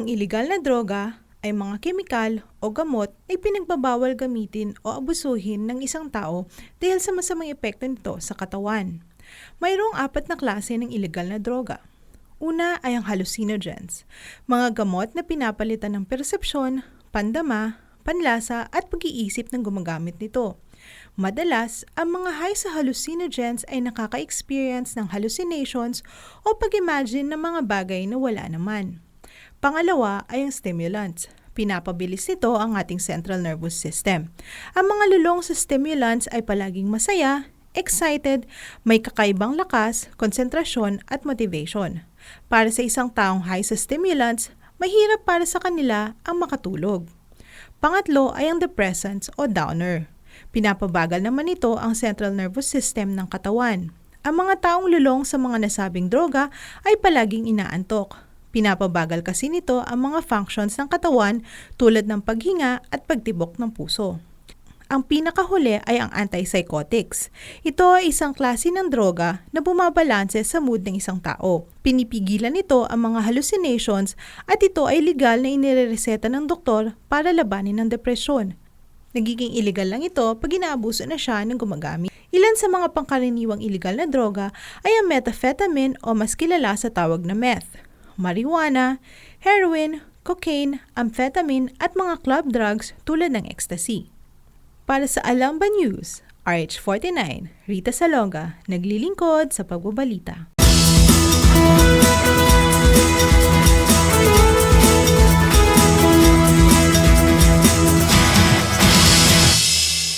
Ang iligal na droga ay mga kemikal o gamot na ipinagbabawal gamitin o abusuhin ng isang tao dahil sa masamang epekto nito sa katawan. Mayroong apat na klase ng iligal na droga. Una ay ang hallucinogens, mga gamot na pinapalitan ng persepsyon, pandama, panlasa at pag-iisip ng gumagamit nito. Madalas, ang mga high sa hallucinogens ay nakaka-experience ng hallucinations o pag-imagine ng mga bagay na wala naman. Pangalawa ay ang stimulants. Pinapabilis nito ang ating central nervous system. Ang mga lulong sa stimulants ay palaging masaya, excited, may kakaibang lakas, konsentrasyon at motivation. Para sa isang taong high sa stimulants, mahirap para sa kanila ang makatulog. Pangatlo ay ang depressants o downer. Pinapabagal naman ito ang central nervous system ng katawan. Ang mga taong lulong sa mga nasabing droga ay palaging inaantok. Pinapabagal kasi nito ang mga functions ng katawan tulad ng paghinga at pagtibok ng puso. Ang pinakahuli ay ang antipsychotics. Ito ay isang klase ng droga na bumabalanse sa mood ng isang tao. Pinipigilan nito ang mga hallucinations at ito ay legal na inirereseta ng doktor para labanin ng depresyon. Nagiging illegal lang ito pag inaabuso na siya ng gumagamit. Ilan sa mga pangkaraniwang illegal na droga ay ang methamphetamine o mas kilala sa tawag na meth, marijuana, heroin, cocaine, amphetamine at mga club drugs tulad ng ecstasy. Para sa Alamba News, RH49, Rita Salonga, naglilingkod sa pagbabalita.